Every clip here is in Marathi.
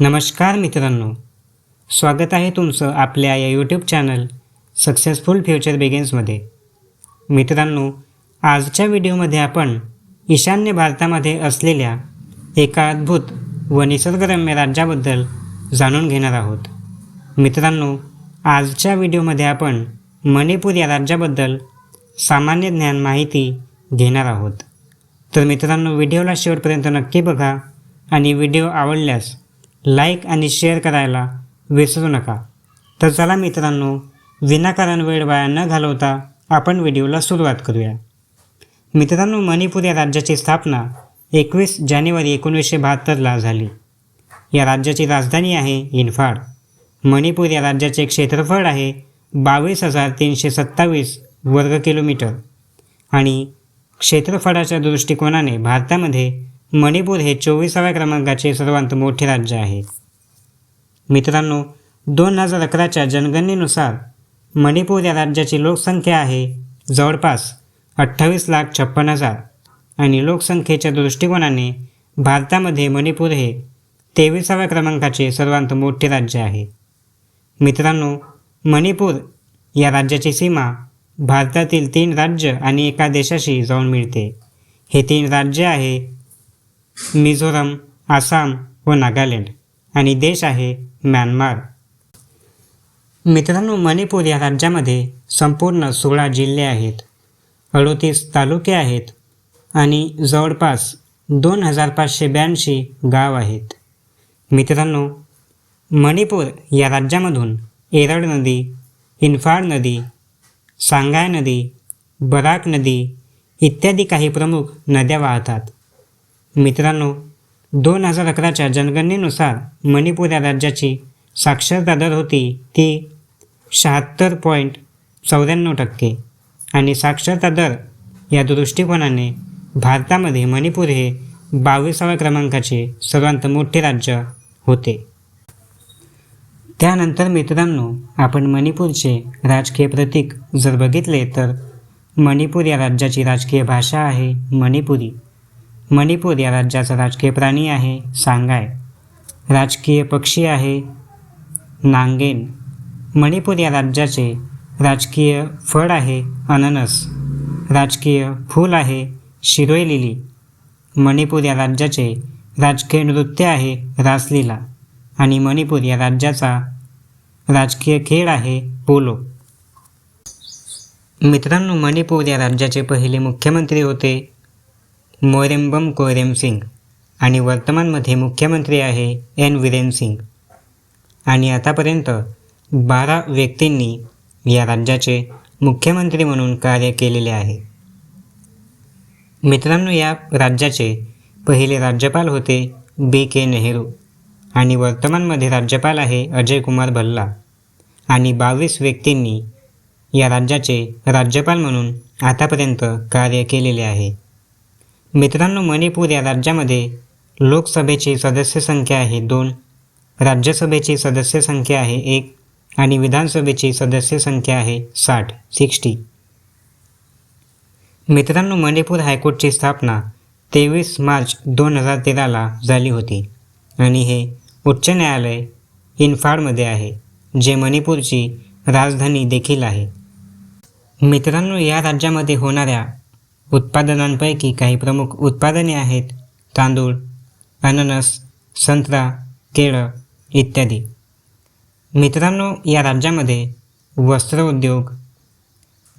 नमस्कार मित्रांनो. स्वागत आहे तुमचं आपल्या या यूट्यूब चॅनल सक्सेसफुल फ्युचर बिगेन्समध्ये मित्रांनो आजच्या व्हिडिओमध्ये आपण ईशान्य भारतामध्ये असलेल्या एका अद्भुत व निसर्गरम्य राज्याबद्दल जाणून घेणार आहोत. मित्रांनो आजच्या व्हिडिओमध्ये आपण मणिपूर या राज्याबद्दल सामान्य ज्ञान माहिती घेणार आहोत. तर मित्रांनो व्हिडिओला शेवटपर्यंत नक्की बघा आणि व्हिडिओ आवडल्यास लाईक आणि शेअर करायला विसरू नका. तर चला मित्रांनो विनाकारण वेळ वाया न घालवता आपण व्हिडिओला सुरुवात करूया. मित्रांनो मणिपूर या राज्याची स्थापना एकवीस जानेवारी एकोणीसशे बहात्तरला झाली. या राज्याची राजधानी आहे इन्फाळ मणिपूर या राज्याचे क्षेत्रफळ आहे बावीस हजार तीनशे सत्तावीस वर्ग किलोमीटर. आणि क्षेत्रफळाच्या दृष्टिकोनाने भारतामध्ये मणिपूर हे चोवीसाव्या क्रमांकाचे सर्वात मोठे राज्य आहे. मित्रांनो दोन हजार अकराच्या जनगणनेनुसार मणिपूर या राज्याची लोकसंख्या आहे जवळपास अठ्ठावीस लाख छप्पन हजार आणि लोकसंख्येच्या दृष्टिकोनाने भारतामध्ये मणिपूर हे तेविसाव्या क्रमांकाचे सर्वात मोठे राज्य आहे. मित्रांनो मणिपूर या राज्याची सीमा भारतातील तीन राज्य आणि एका देशाशी जाऊन मिळते. हे तीन राज्य आहे मिझोरम आसाम व नागालँड आणि देश आहे म्यानमार. मित्रांनो मणिपूर या राज्यामध्ये संपूर्ण सोळा जिल्हे आहेत. अडोतीस तालुके आहेत आणि जवळपास दोन हजार पाचशे ब्याऐंशी गाव आहेत. मित्रांनो मणिपूर या राज्यामधून एरळ नदी इन्फाळ नदी सांगाय नदी बराक नदी इत्यादी काही प्रमुख नद्या वाहतात. मित्रांनो दोन हजार अकराच्या जनगणनेनुसार मणिपूर या राज्याची साक्षरता दर होती ती शहात्तर पॉईंट चौऱ्याण्णव टक्के. आणि साक्षरता दर या दृष्टिकोनाने भारतामध्ये मणिपूर हे बावीसाव्या क्रमांकाचे सर्वांत मोठे राज्य होते. त्यानंतर मित्रांनो आपण मणिपूरचे राजकीय प्रतीक जर बघितले तर मणिपूर या राज्याची राजकीय भाषा आहे मणिपुरी. मणिपूर या राज्याचा राजकीय प्राणी आहे सांगाय. राजकीय पक्षी आहे नांगेन. मणिपूर या राज्याचे राजकीय फळ आहे अननस. राजकीय फूल आहे शिरोई लिली मणिपूर या राज्याचे राजकीय नृत्य आहे रासलीला. आणि मणिपूर या राज्याचा राजकीय खेळ आहे पोलो. मित्रांनो मणिपूर या राज्याचे पहिले मुख्यमंत्री होते मोरेम्बम कोरेम सिंग आणि वर्तमानमध्ये मुख्यमंत्री आहे एन विरेन सिंग. आणि आतापर्यंत बारा व्यक्तींनी या राज्याचे मुख्यमंत्री म्हणून कार्य केलेले आहे. मित्रांनो या राज्याचे पहिले राज्यपाल होते बी के नेहरू आणि वर्तमानमध्ये राज्यपाल आहे अजय कुमार भल्ला. आणि बावीस व्यक्तींनी या राज्याचे राज्यपाल म्हणून आतापर्यंत कार्य केलेले आहे. मित्रांनो मणिपूर या राज्यामध्ये लोकसभेची सदस्य संख्या आहे दोन राज्यसभेची सदस्य संख्या आहे एक आणि विधानसभेची सदस्य संख्या आहे साठ सिक्स्टी. मित्रांनो मणिपूर हायकोर्टची स्थापना तेवीस मार्च दोन हजार तेराला झाली होती आणि हे उच्च न्यायालय इन्फाडमध्ये आहे जे मणिपूरची राजधानी देखील आहे. मित्रांनो या राज्यामध्ये होणाऱ्या उत्पादनांपैकी काही प्रमुख उत्पादने आहेत. तांदूळ अननस संत्रा केळं इत्यादी. मित्रांनो या राज्यामध्ये वस्त्र उद्योग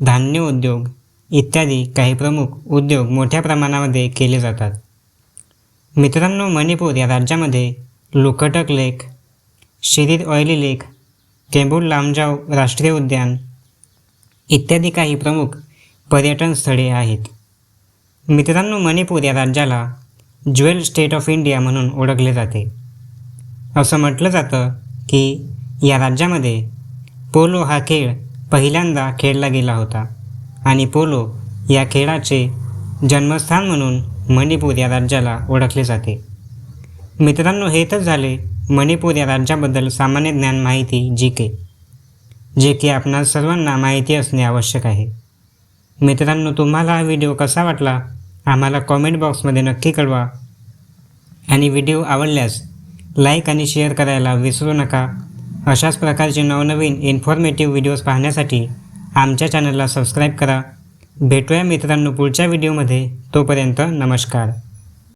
धान्य उद्योग इत्यादी काही प्रमुख उद्योग मोठ्या प्रमाणामध्ये केले जातात. मित्रांनो मणिपूर या राज्यामध्ये लोकटक लेक शिरीर ऑयली लेक केंबुल लामजाव राष्ट्रीय उद्यान इत्यादी काही प्रमुख पर्यटन स्थळे आहेत. मित्रांनो मणिपूर या राज्याला ज्वेल स्टेट ऑफ इंडिया म्हणून ओळखले जाते. असं म्हटलं जातं की या राज्यामध्ये पोलो हा खेळ पहिल्यांदा खेळला गेला होता आणि पोलो या खेळाचे जन्मस्थान म्हणून मणिपूर या राज्याला ओळखले जाते. मित्रांनो हे तर झाले मणिपूर या राज्याबद्दल सामान्य ज्ञान माहिती जी के. जे की आपणा सर्वांना माहिती असणे आवश्यक आहे. मित्रांनो तुम्हाला हा व्हिडिओ कसा वाटला? आम्हाला कॉमेंट बॉक्समध्ये नक्की कळवा. आणि व्हिडिओ आवडल्यास लाईक आणि शेअर करायला विसरू नका. अशाच प्रकारचे नवनवीन इन्फॉर्मेटिव्ह व्हिडिओज पाहण्यासाठी आमच्या चॅनलला सबस्क्राईब करा. भेटूया मित्रांनो पुढच्या व्हिडिओमध्ये तोपर्यंत नमस्कार.